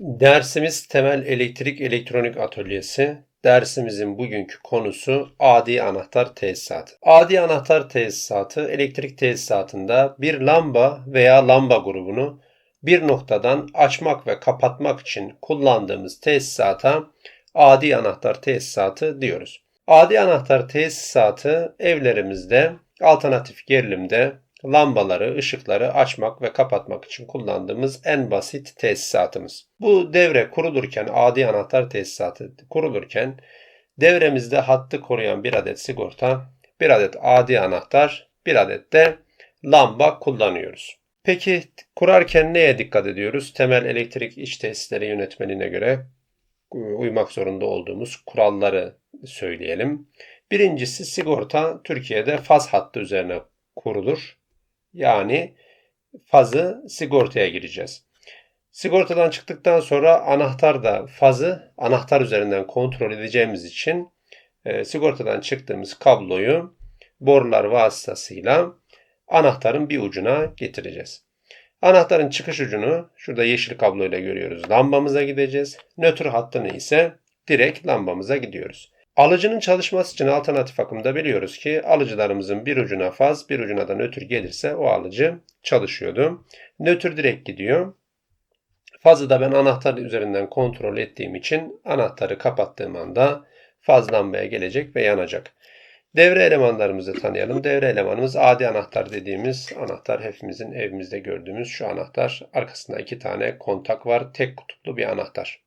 Dersimiz temel elektrik elektronik atölyesi. Dersimizin bugünkü konusu adi anahtar tesisatı. Adi anahtar tesisatı elektrik tesisatında bir lamba veya lamba grubunu bir noktadan açmak ve kapatmak için kullandığımız tesisata adi anahtar tesisatı diyoruz. Adi anahtar tesisatı evlerimizde alternatif gerilimde lambaları, ışıkları açmak ve kapatmak için kullandığımız en basit tesisatımız. Bu devre kurulurken, adi anahtar tesisatı kurulurken devremizde hattı koruyan bir adet sigorta, bir adet adi anahtar, bir adet de lamba kullanıyoruz. Peki kurarken neye dikkat ediyoruz? Temel elektrik iç tesisleri yönetmenine göre uymak zorunda olduğumuz kuralları söyleyelim. Birincisi sigorta Türkiye'de faz hattı üzerine kurulur. Yani fazı sigortaya gireceğiz. Sigortadan çıktıktan sonra anahtar da fazı anahtar üzerinden kontrol edeceğimiz için e, sigortadan çıktığımız kabloyu borular vasıtasıyla anahtarın bir ucuna getireceğiz. Anahtarın çıkış ucunu şurada yeşil kabloyla görüyoruz. Lambamıza gideceğiz. Nötr hattını ise direkt lambamıza gidiyoruz. Alıcının çalışması için alternatif akımda biliyoruz ki alıcılarımızın bir ucuna faz, bir ucuna da nötr gelirse o alıcı çalışıyordu. Nötr direkt gidiyor. Fazı da ben anahtar üzerinden kontrol ettiğim için anahtarı kapattığım anda faz lambaya gelecek ve yanacak. Devre elemanlarımızı tanıyalım. Devre elemanımız adi anahtar dediğimiz anahtar hepimizin evimizde gördüğümüz şu anahtar. Arkasında iki tane kontak var. Tek kutuplu bir anahtar.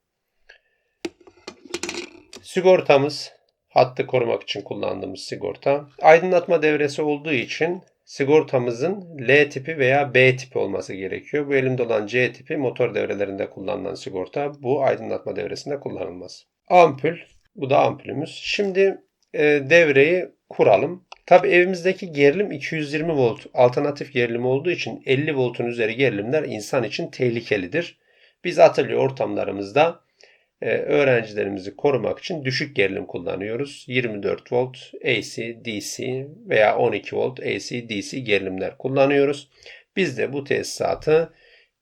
Sigortamız hattı korumak için kullandığımız sigorta. Aydınlatma devresi olduğu için sigortamızın L tipi veya B tipi olması gerekiyor. Bu elimde olan C tipi motor devrelerinde kullanılan sigorta. Bu aydınlatma devresinde kullanılmaz. Ampul. Bu da ampulümüz. Şimdi e, devreyi kuralım. Tabi evimizdeki gerilim 220 volt alternatif gerilim olduğu için 50 voltun üzeri gerilimler insan için tehlikelidir. Biz atölye ortamlarımızda öğrencilerimizi korumak için düşük gerilim kullanıyoruz. 24 volt AC, DC veya 12 volt AC, DC gerilimler kullanıyoruz. Biz de bu tesisatı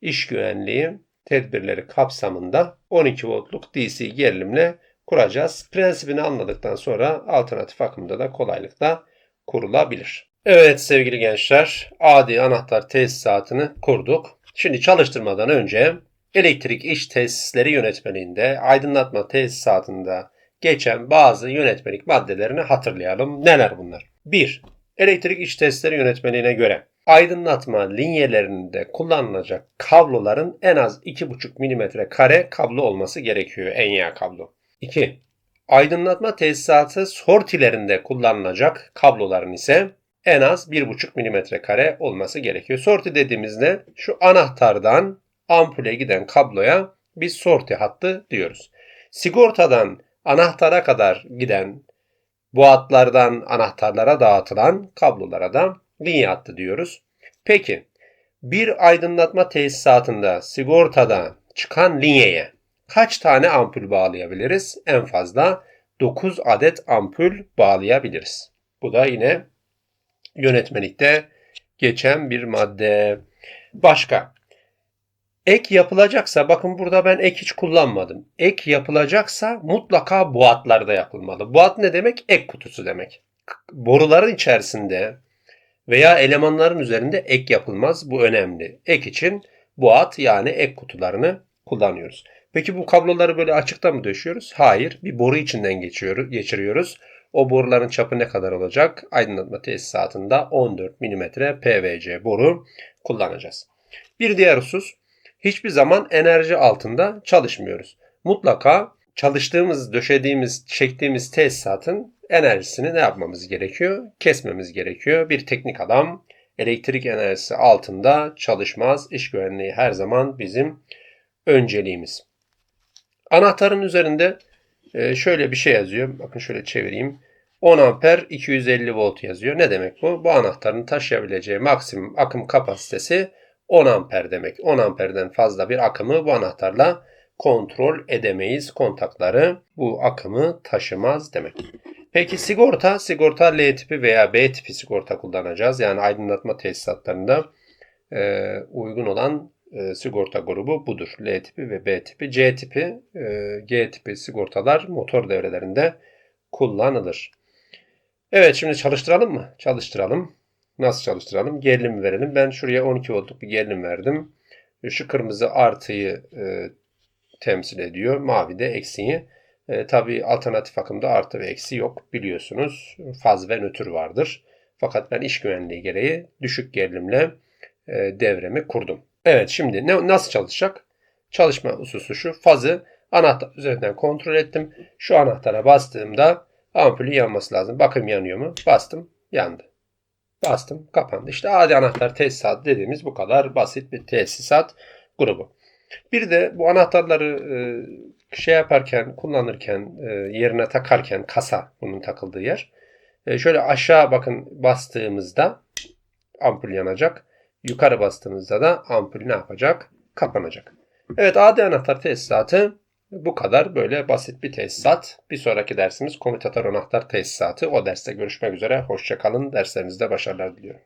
iş güvenliği tedbirleri kapsamında 12 voltluk DC gerilimle kuracağız. Prensibini anladıktan sonra alternatif akımda da kolaylıkla kurulabilir. Evet sevgili gençler, adi anahtar tesisatını kurduk. Şimdi çalıştırmadan önce elektrik iş tesisleri yönetmeliğinde aydınlatma tesisatında geçen bazı yönetmelik maddelerini hatırlayalım. Neler bunlar? 1. Elektrik iş tesisleri yönetmeliğine göre aydınlatma linyelerinde kullanılacak kabloların en az 2,5 mm kare kablo olması gerekiyor. Enya kablo. 2. Aydınlatma tesisatı sortilerinde kullanılacak kabloların ise en az 1,5 mm kare olması gerekiyor. Sorti dediğimizde şu anahtardan ampule giden kabloya biz sorti hattı diyoruz. Sigortadan anahtara kadar giden bu hatlardan anahtarlara dağıtılan kablolara da linye hattı diyoruz. Peki bir aydınlatma tesisatında sigortada çıkan linyeye kaç tane ampul bağlayabiliriz? En fazla 9 adet ampul bağlayabiliriz. Bu da yine yönetmelikte geçen bir madde. Başka Ek yapılacaksa bakın burada ben ek hiç kullanmadım. Ek yapılacaksa mutlaka buatlarda yapılmalı. Buat ne demek? Ek kutusu demek. Boruların içerisinde veya elemanların üzerinde ek yapılmaz. Bu önemli. Ek için buat yani ek kutularını kullanıyoruz. Peki bu kabloları böyle açıkta mı döşüyoruz? Hayır. Bir boru içinden geçiyoruz, geçiriyoruz. O boruların çapı ne kadar olacak? Aydınlatma tesisatında 14 mm PVC boru kullanacağız. Bir diğer husus hiçbir zaman enerji altında çalışmıyoruz. Mutlaka çalıştığımız, döşediğimiz, çektiğimiz tesisatın enerjisini ne yapmamız gerekiyor? Kesmemiz gerekiyor. Bir teknik adam elektrik enerjisi altında çalışmaz. İş güvenliği her zaman bizim önceliğimiz. Anahtarın üzerinde e, şöyle bir şey yazıyor. Bakın şöyle çevireyim. 10 amper 250 volt yazıyor. Ne demek bu? Bu anahtarın taşıyabileceği maksimum akım kapasitesi 10 amper demek. 10 amperden fazla bir akımı bu anahtarla kontrol edemeyiz. Kontakları bu akımı taşımaz demek. Peki sigorta, sigorta L tipi veya B tipi sigorta kullanacağız. Yani aydınlatma tesisatlarında e, uygun olan e, sigorta grubu budur. L tipi ve B tipi. C tipi, e, G tipi sigortalar motor devrelerinde kullanılır. Evet şimdi çalıştıralım mı? Çalıştıralım. Nasıl çalıştıralım? Gerilim verelim. Ben şuraya 12 voltluk bir gerilim verdim. Şu kırmızı artıyı e, temsil ediyor. Mavi de eksiği. E, tabii alternatif akımda artı ve eksi yok biliyorsunuz. Faz ve nötr vardır. Fakat ben iş güvenliği gereği düşük gerilimle e, devremi kurdum. Evet şimdi ne, nasıl çalışacak? Çalışma hususu şu. Fazı anahtar üzerinden kontrol ettim. Şu anahtara bastığımda ampulün yanması lazım. Bakın yanıyor mu? Bastım yandı. Bastım kapandı. İşte adi anahtar tesisat dediğimiz bu kadar basit bir tesisat grubu. Bir de bu anahtarları e, şey yaparken, kullanırken, e, yerine takarken kasa bunun takıldığı yer. E, şöyle aşağı bakın bastığımızda ampul yanacak. Yukarı bastığımızda da ampul ne yapacak? Kapanacak. Evet adi anahtar tesisatı bu kadar böyle basit bir tesisat. Bir sonraki dersimiz komutatör anahtar tesisatı. O derste görüşmek üzere. Hoşçakalın. Derslerinizde başarılar diliyorum.